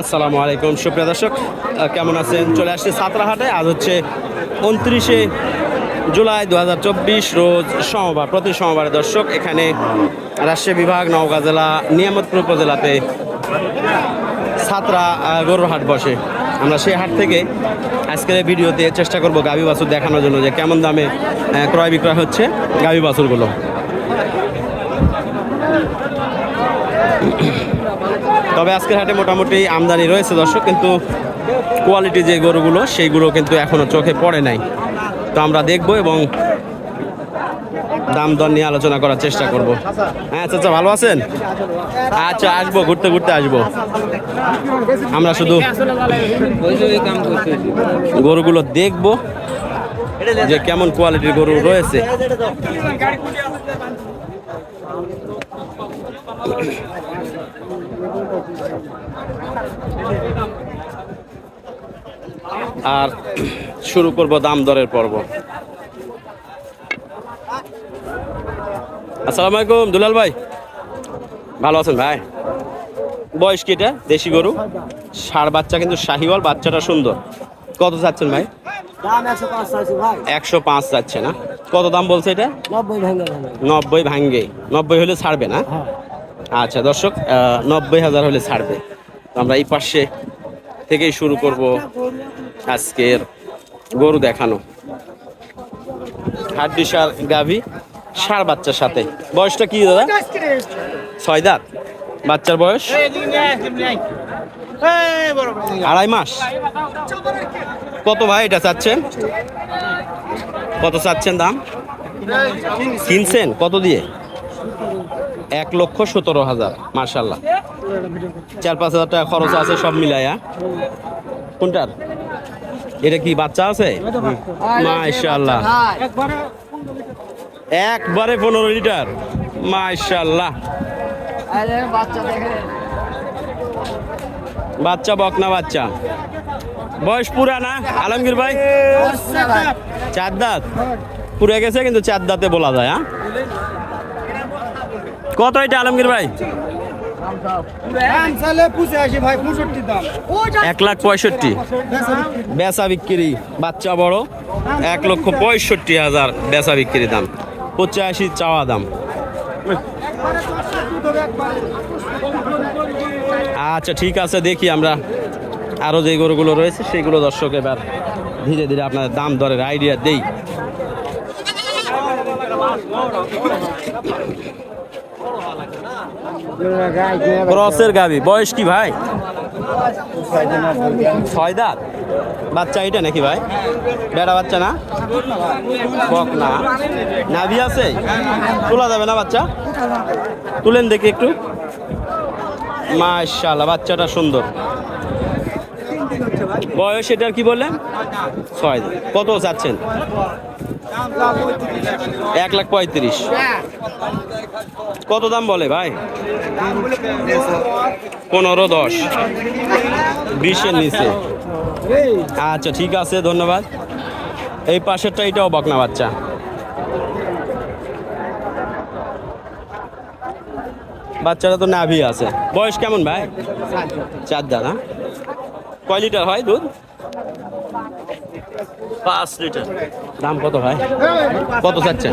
আসসালামু আলাইকুম, সুপ্রিয় দর্শক। কেমন আছেন? চলে আসছে সাতরাহাটে। আজ হচ্ছে উনত্রিশে জুলাই দু হাজার চব্বিশ, রোজ সোমবার, প্রতি সোমবারে দর্শক, এখানে রাজশাহী বিভাগ, নওগাঁ জেলা, নিয়ামতপুর উপজেলাতে সাতরা গরুর হাট বসে। আমরা সেই হাট থেকে আজকের ভিডিওতে চেষ্টা করব গাভী বাছুর দেখানোর জন্য যে কেমন দামে ক্রয় বিক্রয় হচ্ছে গাভী বাছুরগুলো। তবে আজকের হাটে মোটামুটি আমদানি রয়েছে দর্শক, কিন্তু কোয়ালিটি যে গরুগুলো, সেইগুলো কিন্তু এখনও চোখে পড়ে নাই। তো আমরা দেখব এবং দাম দর নিয়ে আলোচনা করার চেষ্টা করব। হ্যাঁ চাচা ভালো আছেন? আচ্ছা আসব, ঘুরতে ঘুরতে আসব। আমরা শুধু গরুগুলো দেখব যে কেমন কোয়ালিটির গরু রয়েছে। আর শুরু করব দাম দরের পর্ব। আসসালামু আলাইকুম দুলাল ভাই। ভালো আছেন ভাই? বয়স কি এটা? দেশি গরু? ষাড় বাচ্চা কিন্তু শাহিওয়াল বাচ্চাটা সুন্দর। কত চাচ্ছেন ভাই? একশো পাঁচ চাচ্ছে না। কত দাম বলছে এটা? নব্বই ভাঙ্গে। নব্বই হলে ছাড়বে না? হ্যাঁ। আচ্ছা দর্শক নব্বই হাজার হলে ছাড়বে। আমরা এই পাশে থেকেই শুরু করব আজকের গরু দেখানো। হাড্ডি সার গাভী, সার বাচ্চার সাথে। বয়সটা কি দাদা? ছয় দাঁত। বাচ্চার বয়স? আড়াই মাস। কত ভাই এটা চাচ্ছেন? কত চাচ্ছেন দাম? কিনছেন? কত দিয়ে? এক লক্ষ সতেরো হাজার মার্শাল্লাহ চার পাঁচ হাজার টাকা খরচ আছে, সব মিলাইয়া। কোনটার? এটা কি বাচ্চা আছে? মাশাল্লাহ একবারে পনেরো লিটার মাশাল্লাহ বাচ্চা বকনা বাচ্চা? বয়স পুরা না, আলমগীর ভাই? চার দাঁত। পুরে গেছে, কিন্তু চার দাঁতে বলা যায় হ্যাঁ? কত এটা আলমগীর ভাই? এক লাখ পঁয়ষট্টি। বেচা বিক্রি, বাচ্চা বড়, এক লক্ষ পঁয়ষট্টি হাজার বেচা বিক্রি দাম। পঁচাশি চাওয়া দাম। আচ্ছা ঠিক আছে, দেখি আমরা আরও যে গরুগুলো রয়েছে, সেগুলো দর্শক এবার ধীরে ধীরে আপনাদের দাম দরের আইডিয়া দেই। ক্রসের গাবি। বয়স কি ভাই? ছয় দাঁত বাচ্চা এটা নাকি ভাই? বেড়া বাচ্চা না? বক না। নাভি আছে? তোলা যাবে না বাচ্চা? তুলেন দেখি একটু। মাশাল্লাহ বাচ্চাটা সুন্দর। বয়স এটার কি বললেন? ছয়। কত চাচ্ছেন? এক লাখ পঁয়ত্রিশ। কত দাম বলে ভাই? পনেরো দশ। বিশের নিচে। আচ্ছা ঠিক আছে, ধন্যবাদ। এই পাশেরটা এটাও বকনা বাচ্চা। বাচ্চারা তো নাভি আছে। বয়স কেমন ভাই? চার দাদা কয় লিটার হয় দুধ? পাঁচ লিটার। দাম কত ভাই? কত চাচ্ছেন?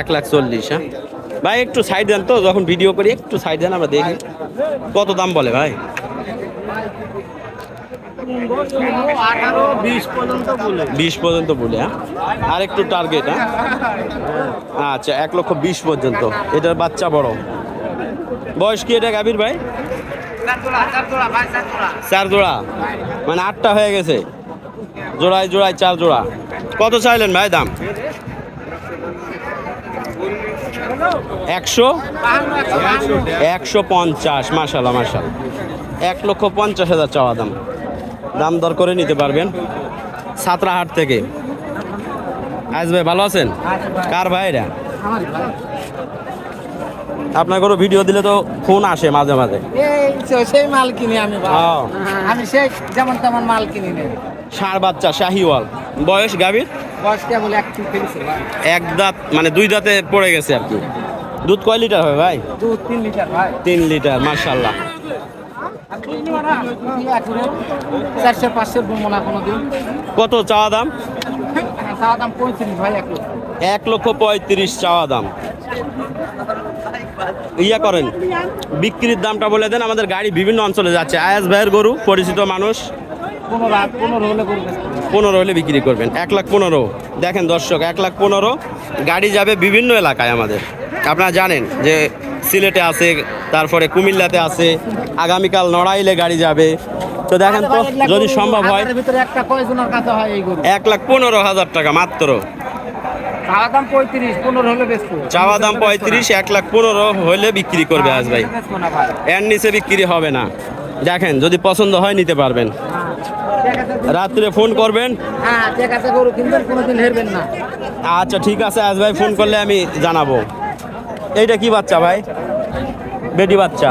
এক লাখ। এক চল্লিশ হ্যাঁ? ভাই একটু সাইড দেন তো যখন ভিডিও করি একটু সাইড দেন আমরা দেখি। কত দাম বলে ভাই? বিশ পর্যন্ত বলে। বিশ পর্যন্ত বলে হ্যাঁ? আর একটু টার্গেট হ্যাঁ? আচ্ছা এক লক্ষ বিশ পর্যন্ত। এটার বাচ্চা বড়। বয়স কি এটা গাভীর ভাই? চার জোড়া। মানে আটটা হয়ে গেছে। জোড়ায় জোড়ায় চার জোড়া। কত চাইলেন ভাই দাম? একশো? একশো পঞ্চাশ মাসাল্লাহ মাসাল এক লক্ষ পঞ্চাশ হাজার চাওয়া দাম। দাম দর করে নিতে পারবেন সাতরাহাট থেকে। আজ ভাই ভালো আছেন? কার ভাইরা আপনার কোনো ভিডিও দিলে তো ফোন আসে মাঝে মাঝে। সেই মাল কিনি আমি। আমি সেই যেমন তেমন মাল কিনি নেই। ষাঁড় বাচ্চা শাহিওয়াল। বয়স গাভীর? বয়স কেবল ভাই এক দাঁত মানে দুই দাঁতে পড়ে গেছে আর কি। দুধ কয় লিটার হবে ভাই? দু তিন লিটার ভাই। তিন লিটার মার্শাল্লাহ চারশো পাঁচশো না কোনো দিন কত চাওয়া দাম? চাওয়া দাম পঁয়ত্রিশ ভাই এক লক্ষ। এক লক্ষ পঁয়ত্রিশ চাওয়া দাম। ইয়া করেন। বিক্রির দামটা বলে দেন, আমাদের গাড়ি বিভিন্ন অঞ্চলে যাচ্ছে। আয়াস ভাইয়ের গরু, পরিচিত মানুষ। পনেরো হলে বিক্রি করবেন, এক লাখ পনেরো। দেখেন দর্শক, এক লাখ পনেরো। গাড়ি যাবে বিভিন্ন এলাকায় আমাদের। আপনারা জানেন যে সিলেটে আছে, তারপরে কুমিল্লাতে আছে, আগামীকাল নড়াইলে গাড়ি যাবে। তো দেখেন তো, যদি সম্ভব হয় এক লাখ পনেরো হাজার টাকা, মাত্র। চাওয়া দাম পঁয়ত্রিশ পনেরো হলে বেচবো। চাওয়া দাম পঁয়ত্রিশ এক লাখ পনেরো হলে বিক্রি করবে আজ ভাই। এর নিচে বিক্রি হবে না। দেখেন যদি পছন্দ হয় নিতে পারবেন। রাত্রে ফোন করবেন। হ্যাঁ আচ্ছা ঠিক আছে আজ ভাই ফোন করলে আমি জানাব। এইটা কি বাচ্চা ভাই? বেটি বাচ্চা।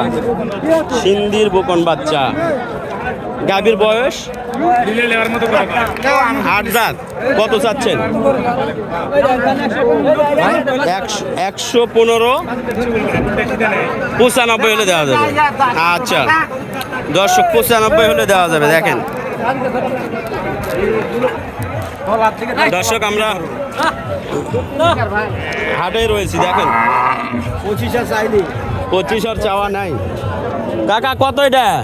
সিন্দির বোকন বাচ্চা। গাভীর বয়স? আট দাঁত কত চাচ্ছেন? একশো- পনেরো। পঁচানব্বই হলে দেওয়া যাবে। আচ্ছা। দর্শক, পঁচানব্বই হলে দেওয়া যাবে, দেখেন। দর্শক, আমরা হাটে রয়েছি, দেখেন। পঁচিশে চাইলি পঁচিশ আর চাওয়া নাই। কাকা, কত এটা?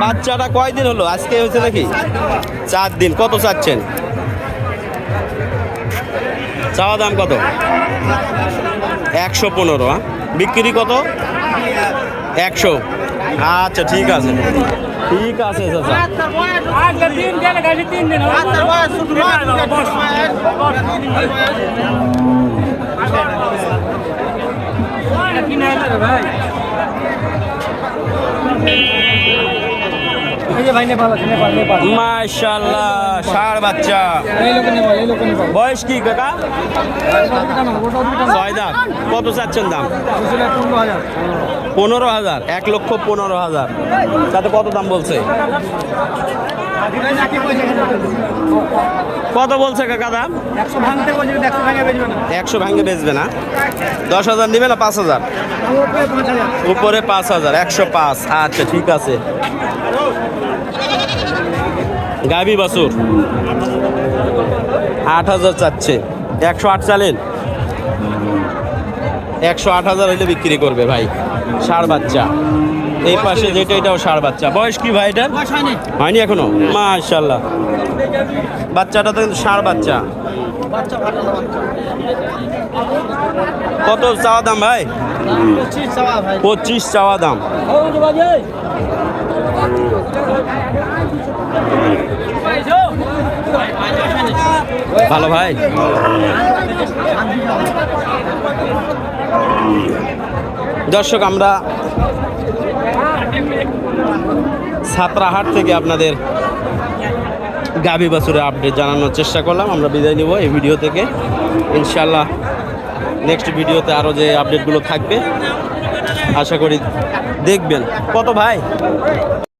বাচ্চাটা কয়দিন হলো? আজকে হয়েছে নাকি? চার দিন। কত চাচ্ছেন? চাওয়া দাম কত? একশো পনেরো হ্যাঁ? বিক্রি কত? একশো। আচ্ছা ঠিক আছে। ঠিক আছে মাশাল্লাহ ষাড় বাচ্চা। বয়স কি কাকা? ছয় দাম। কত চাচ্ছেন দাম? পনেরো হাজার। এক লক্ষ পনেরো হাজার। তাতে কত দাম বলছে? কত বলছে কাকা দাম? একশো ভাঙে বেচবে না। দশ হাজার নেবে না পাঁচ হাজার? উপরে পাঁচ হাজার একশো পাঁচ। আচ্ছা ঠিক আছে। গাবি বাসুর। আট হাজার চাচ্ছে। একশো আট চালেন? একশো আট হাজার হইলে বিক্রি করবে ভাই ষাড় বাচ্চা। এই পাশে যেটা এটাও সার বাচ্চা। বয়স কি ভাই এটা হয়নি। এখনও? মাশাল্লাহ বাচ্চাটা তো কিন্তু ষাড় বাচ্চা। কত চাওয়া দাম ভাই? পঁচিশ চাওয়া দাম। ভালো ভাই। দর্শক, আমরা ছাত্রাহাট থেকে আপনাদের গাভী বাছুরের আপডেট জানানোর চেষ্টা করলাম। আমরা বিদায় নিব এই ভিডিও থেকে। ইনশাল্লাহ নেক্সট ভিডিওতে আরও যে আপডেটগুলো থাকবে, আশা করি দেখবেন। কত ভাই?